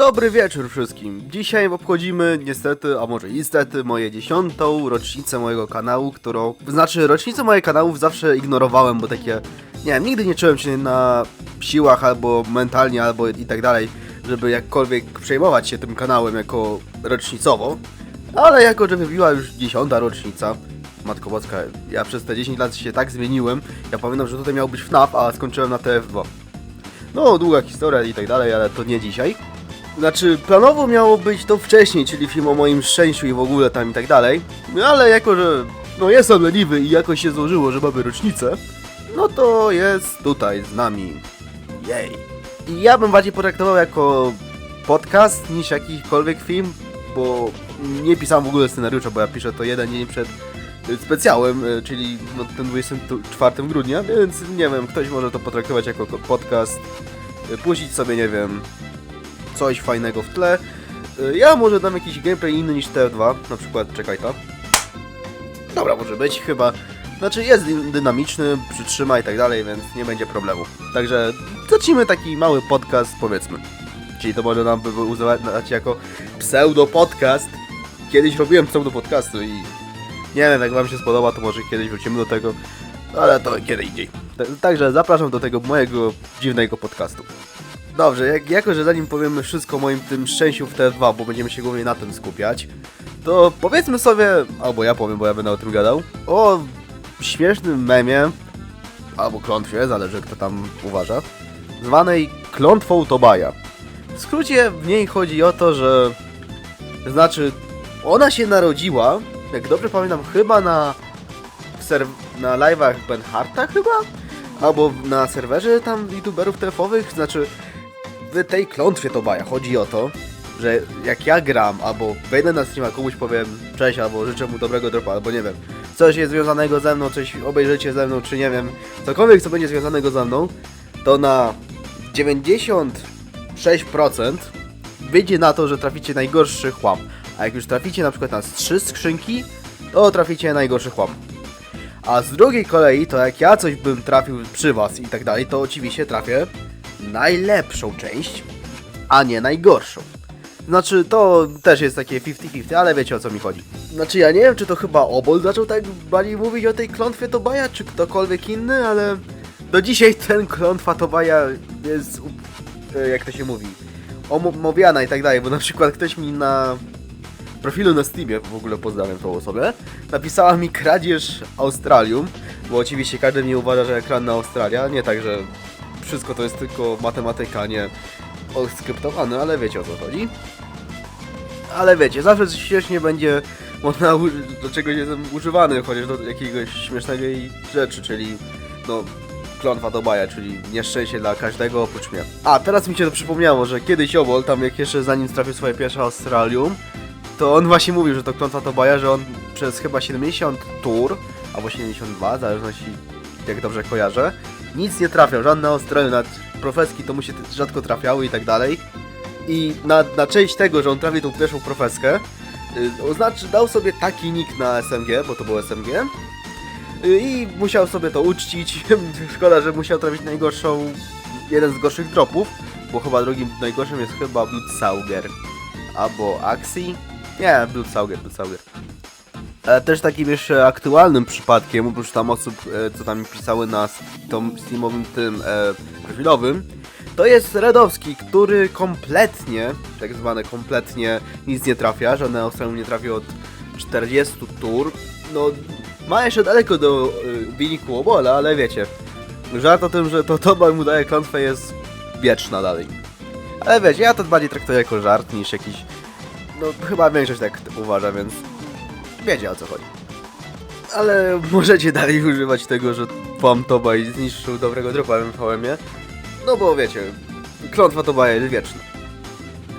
Dobry wieczór wszystkim. Dzisiaj obchodzimy niestety, a może niestety, moje dziesiątą rocznicę mojego kanału, którą... Znaczy, rocznicę mojego kanałów zawsze ignorowałem, bo takie... Nie wiem, nigdy nie czułem się na siłach albo mentalnie, albo i tak dalej, żeby jakkolwiek przejmować się tym kanałem jako rocznicowo. Ale jako, że wybiła już dziesiąta rocznica, Matko Boska, ja przez te 10 lat się tak zmieniłem, ja pamiętam, że tutaj miał być FNAF, a skończyłem na TF2. No, długa historia i tak dalej, ale to nie dzisiaj. Znaczy, planowo miało być to wcześniej, czyli film o moim szczęściu i w ogóle tam i tak dalej. Ale jako, że no jestem leniwy i jakoś się złożyło, że mamy rocznicę, no to jest tutaj z nami. Jej. I ja bym bardziej potraktował jako podcast niż jakikolwiek film, bo nie pisałem w ogóle scenariusza, bo ja piszę to jeden dzień przed y, specjałem, y, czyli no, ten 24 grudnia, więc nie wiem, ktoś może to potraktować jako ko- podcast, y, puścić sobie, nie wiem, coś fajnego w tle. Y, Ja może dam jakiś gameplay inny niż TF2, na przykład, czekaj to. Dobra, może być chyba. Znaczy jest dy- dynamiczny, przytrzyma i tak dalej, więc nie będzie problemu. Także zacznijmy taki mały podcast, powiedzmy. Czyli to może nam by uznawać jako pseudo podcast. Kiedyś robiłem pseudo podcasty i nie wiem, jak wam się spodoba, to może kiedyś wrócimy do tego, ale to kiedy indziej. Ta- Także zapraszam do tego mojego dziwnego podcastu. Dobrze, jak, jako że zanim powiemy wszystko o moim tym szczęściu w T2, bo będziemy się głównie na tym skupiać, to powiedzmy sobie, albo ja powiem, bo ja będę o tym gadał, o śmiesznym memie, albo klątwie, zależy kto tam uważa, zwanej klątwą Tobaja. W skrócie w niej chodzi o to, że znaczy ona się narodziła, jak dobrze pamiętam, chyba na na live'ach Benharta chyba? Albo na serwerze tam youtuberów TF-owych, znaczy w tej klątwie Tobaja chodzi o to, że jak ja gram, albo wejdę na streama, komuś powiem cześć, albo życzę mu dobrego dropa, albo nie wiem, coś jest związanego ze mną, coś obejrzycie ze mną, czy nie wiem, cokolwiek co będzie związanego ze mną, to na 96% wyjdzie na to, że traficie najgorszy chłam. A jak już traficie na przykład na trzy skrzynki, to traficie najgorszy chłam. A z drugiej kolei, to jak ja coś bym trafił przy was i tak dalej, to oczywiście trafię najlepszą część, a nie najgorszą. Znaczy, to też jest takie 50-50, ale wiecie o co mi chodzi. Znaczy, ja nie wiem, czy to chyba Obol zaczął tak bardziej mówić o tej klątwie Tobaja, czy ktokolwiek inny, ale do dzisiaj ten klątwa Tobaja jest, e, jak to się mówi, omawiana i tak dalej, bo na przykład ktoś mi na profilu na Steamie, w ogóle pozdrawiam tą osobę, napisała mi kradzież Australium, bo oczywiście każdy mnie uważa, że ekran na Australia, nie tak, że wszystko to jest tylko matematyka, nie skryptowane, ale wiecie o co chodzi. Ale wiecie, zawsze śmiesznie będzie można do czegoś jestem używany, chociaż do jakiegoś śmiesznej rzeczy, czyli no klątwa do baja, czyli nieszczęście dla każdego oprócz mnie. A, teraz mi się to przypomniało, że kiedyś Obol, tam jak jeszcze zanim trafił swoje pierwsze Australium, to on właśnie mówił, że to klątwa to baja, że on przez chyba 70 tur, albo 72, w zależności jak dobrze kojarzę, nic nie trafiał, żadne Australium, nawet profeski to mu się rzadko trafiały i tak dalej. I na, na część tego, że on trafił tą pierwszą profeskę, y, oznaczy, dał sobie taki nick na SMG, bo to było SMG, y, i musiał sobie to uczcić. Szkoda, że musiał trafić najgorszą, jeden z gorszych dropów, bo chyba drugim najgorszym jest chyba Bloodsauger albo Axi. Nie, Bloodsauger, Bloodsauger. Ale też takim jeszcze aktualnym przypadkiem, oprócz tam osób, e, co tam pisały na tym Steamowym tym e, profilowym, to jest Redowski, który kompletnie, tak zwane kompletnie, nic nie trafia, żadne Australium nie trafi od 40 tur. No, ma jeszcze daleko do y, wyniku obola, ale wiecie, żart o tym, że to Tobal mu daje klątwę jest wieczna dalej. Ale wiecie, ja to bardziej traktuję jako żart niż jakiś, no chyba większość tak uważa, więc wiecie o co chodzi. Ale możecie dalej używać tego, że wam Tobaj zniszczył dobrego dropa w MVM-ie, no bo wiecie, klątwa Tobaja jest wieczna.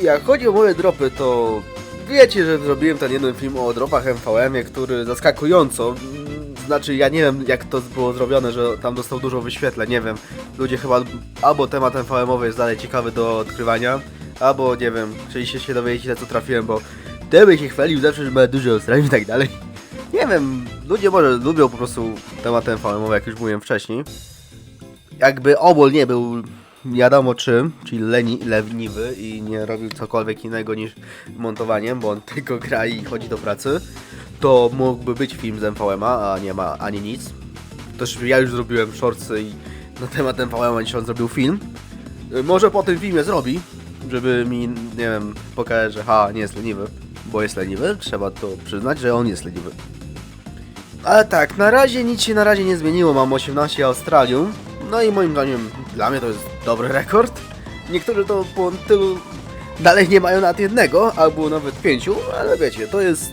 I jak chodzi o moje dropy, to wiecie, że zrobiłem ten jeden film o dropach MVM-ie, który zaskakująco, mm, znaczy ja nie wiem jak to było zrobione, że tam dostał dużo wyświetleń, nie wiem. Ludzie chyba, albo temat MVM-owy jest dalej ciekawy do odkrywania, albo nie wiem, chcieliście się dowiedzieć ile co trafiłem, bo Tebe się chwalił zawsze, że ma dużo Australii i tak dalej. Nie wiem, ludzie może lubią po prostu temat MVM-owy, jak już mówiłem wcześniej. Jakby Obol nie był wiadomo czym, czyli leni, leniwy i nie robił cokolwiek innego niż montowaniem, bo on tylko gra i chodzi do pracy, to mógłby być film z MVM-a, a nie ma ani nic. Też ja już zrobiłem shortsy i na temat MVM-a dzisiaj on zrobił film. Może po tym filmie zrobi, żeby mi, nie wiem, pokazać, że ha, nie jest leniwy, bo jest leniwy, trzeba to przyznać, że on jest leniwy. Ale tak, na razie nic się na razie nie zmieniło, mam 18 Australium, no i moim zdaniem, dla mnie to jest dobry rekord. Niektórzy to po tylu dalej nie mają nawet jednego, albo nawet pięciu, ale wiecie, to jest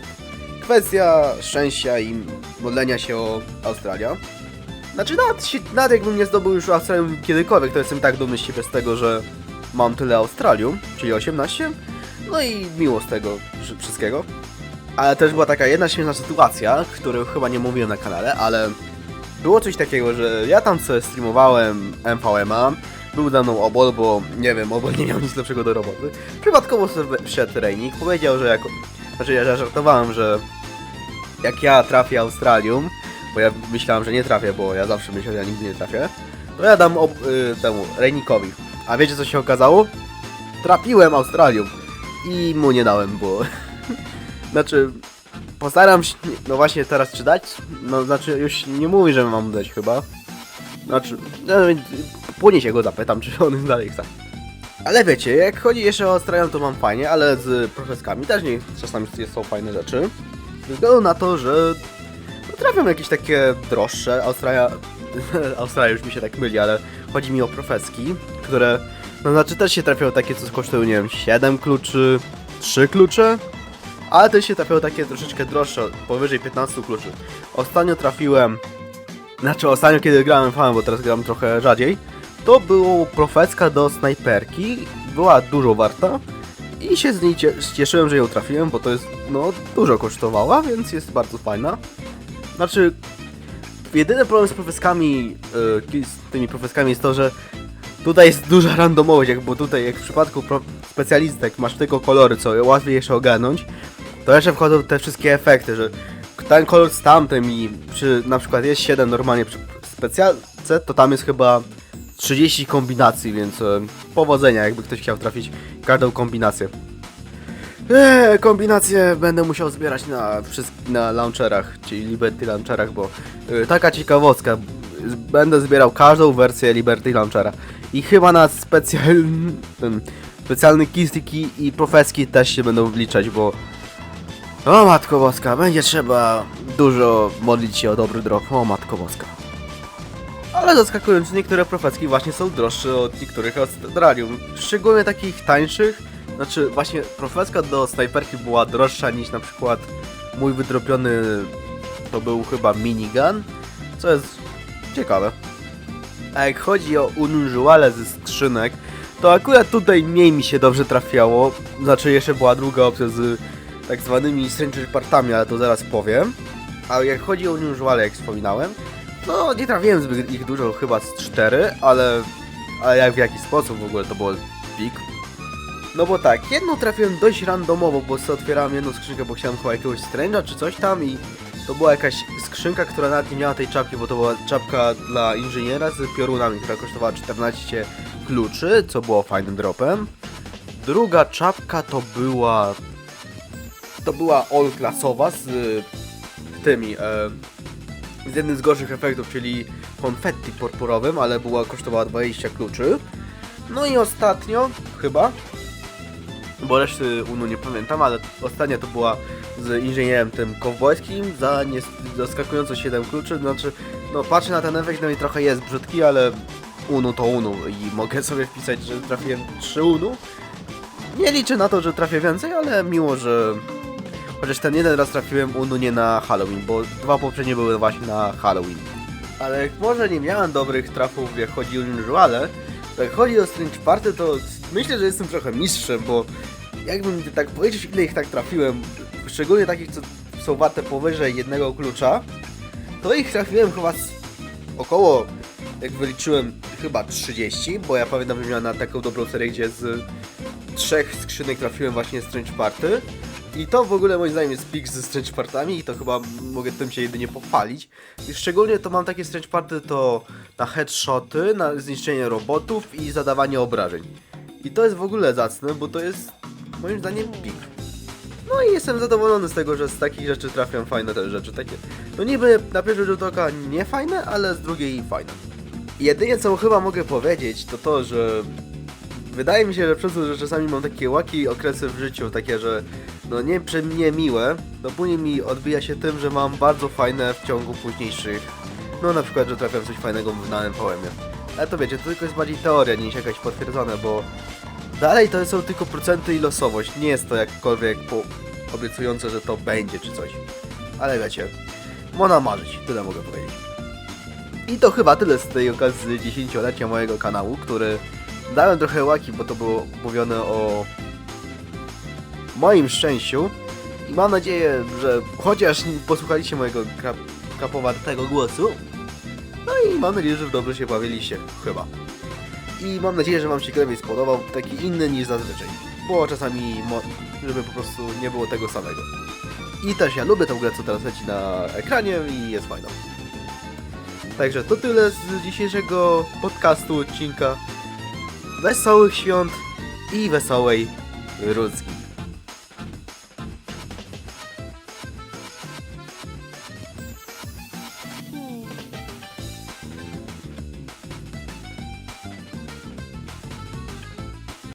kwestia szczęścia i modlenia się o Australia. Znaczy, nawet, nawet jakbym nie zdobył już Australium kiedykolwiek, to jestem tak dumny z siebie z tego, że mam tyle Australium, czyli 18. No i miło z tego wszystkiego. Ale też była taka jedna śmieszna sytuacja, której chyba nie mówiłem na kanale, ale było coś takiego, że ja tam sobie streamowałem MVMA, był ze mną Obol, bo nie wiem, Obol nie miał nic lepszego do roboty. Przypadkowo sobie wszedł Rejnik, powiedział, że jako... Znaczy ja żartowałem, że jak ja trafię Australium, bo ja myślałem, że nie trafię, bo ja zawsze myślałem, że ja nigdy nie trafię, to ja dam ob, y, temu Rejnikowi. A wiecie co się okazało? Trafiłem Australium i mu nie dałem, bo... znaczy, postaram się, no właśnie teraz czy dać? No znaczy, już nie mówi, że mam dać chyba. Znaczy, no, płynie się go zapytam, czy on dalej chce. Ale wiecie, jak chodzi jeszcze o Australię, to mam fajnie, ale z profeskami też nie, czasami są fajne rzeczy. Ze względu na to, że no, trafiam jakieś takie droższe. Australia, Australia już mi się tak myli, ale chodzi mi o profeski, które, no znaczy też się trafiają takie, co kosztują, nie wiem, 7 kluczy, 3 klucze, ale też się trafiają takie troszeczkę droższe, powyżej 15 kluczy. Ostatnio trafiłem, znaczy ostatnio kiedy grałem fan, bo teraz gram trochę rzadziej, to było profeska do snajperki, była dużo warta i się z niej cie- cieszyłem, że ją trafiłem, bo to jest, no, dużo kosztowała, więc jest bardzo fajna. Znaczy, jedyny problem z profeskami, yy, z tymi profeskami jest to, że tutaj jest duża randomowość, jak, bo tutaj jak w przypadku specjalistek masz tylko kolory, co łatwiej jeszcze ogarnąć, to jeszcze wchodzą te wszystkie efekty, że ten kolor z tamtym i przy na przykład jest 7 normalnie przy specjalce, to tam jest chyba 30 kombinacji, więc e, powodzenia, jakby ktoś chciał trafić każdą kombinację. Eee, kombinacje będę musiał zbierać na, na launcherach, czyli Liberty Launcherach, bo e, taka ciekawostka, będę zbierał każdą wersję Liberty Launchera i chyba na specjalny, specjalny kistiki i profeski też się będą wliczać, bo o matko boska, będzie trzeba dużo modlić się o dobry drop, o matko boska. Ale zaskakująco niektóre profeski właśnie są droższe od niektórych Australium, szczególnie takich tańszych. Znaczy właśnie profeska do snajperki była droższa niż na przykład mój wydropiony to był chyba minigun, co jest ciekawe. A jak chodzi o unusuale ze skrzynek, to akurat tutaj mniej mi się dobrze trafiało. Znaczy jeszcze była druga opcja z tak zwanymi stranger partami, ale to zaraz powiem. A jak chodzi o unusuale, jak wspominałem, no nie trafiłem zbyt ich dużo, chyba z 4, ale, ale jak w jaki sposób w ogóle to było pik. No bo tak, jedną trafiłem dość randomowo, bo sobie otwierałem jedną skrzynkę, bo chciałem chyba jakiegoś strange'a czy coś tam i to była jakaś skrzynka, która nawet nie miała tej czapki, bo to była czapka dla inżyniera z piorunami, która kosztowała 14 kluczy, co było fajnym dropem. Druga czapka to była... To była all-klassowa z y, tymi... E, z jednym z gorszych efektów, czyli konfetti purpurowym, ale była kosztowała 20 kluczy. No i ostatnio, chyba, bo reszty UNU nie pamiętam, ale ostatnia to była z inżynierem tym kowbojskim za nies- zaskakująco 7 kluczy, znaczy, no patrzę na ten efekt, no i trochę jest brzydki, ale UNU to UNU i mogę sobie wpisać, że trafiłem 3 UNU. Nie liczę na to, że trafię więcej, ale miło, że chociaż ten jeden raz trafiłem UNU nie na Halloween, bo dwa poprzednie były właśnie na Halloween. Ale może nie miałem dobrych trafów, jak chodzi o unusuale, jak chodzi o Strange Party, to myślę, że jestem trochę mistrzem, bo jakbym tak powiedzieć, ile ich tak trafiłem, szczególnie takich, co są warte powyżej jednego klucza, to ich trafiłem chyba około, jak wyliczyłem, chyba 30, bo ja pamiętam, że miałem na taką dobrą serię, gdzie z trzech skrzynek trafiłem właśnie Strange Party. I to w ogóle moim zdaniem jest pik ze strange partami i to chyba mogę tym się jedynie pochwalić. I szczególnie to mam takie strange party to na headshoty, na zniszczenie robotów i zadawanie obrażeń. I to jest w ogóle zacne, bo to jest moim zdaniem pik. No i jestem zadowolony z tego, że z takich rzeczy trafiam fajne te rzeczy. Takie, no niby na pierwszy rzut oka nie fajne, ale z drugiej fajne. Jedynie co chyba mogę powiedzieć to to, że wydaje mi się, że przez to, że czasami mam takie łaki okresy w życiu, takie, że no nie przy mnie miłe, to później mi odbija się tym, że mam bardzo fajne w ciągu późniejszych, no na przykład, że trafiam coś fajnego na NVM-ie. Ale to wiecie, to tylko jest bardziej teoria niż jakaś potwierdzone, bo dalej to są tylko procenty i losowość, nie jest to jakkolwiek obiecujące, że to będzie czy coś. Ale wiecie, można marzyć, tyle mogę powiedzieć. I to chyba tyle z tej okazji dziesięciolecia mojego kanału, który dałem trochę łaki, bo to było mówione o moim szczęściu. I mam nadzieję, że chociaż posłuchaliście mojego krap krapowatego głosu, no i mam nadzieję, że dobrze się bawiliście, chyba. I mam nadzieję, że Wam się lepiej spodobał, taki inny niż zazwyczaj. Bo czasami, żeby po prostu nie było tego samego. I też ja lubię tę grę, co teraz leci na ekranie i jest fajna. Także to tyle z dzisiejszego podcastu, odcinka. Wesołych świąt i wesołej Rudzki.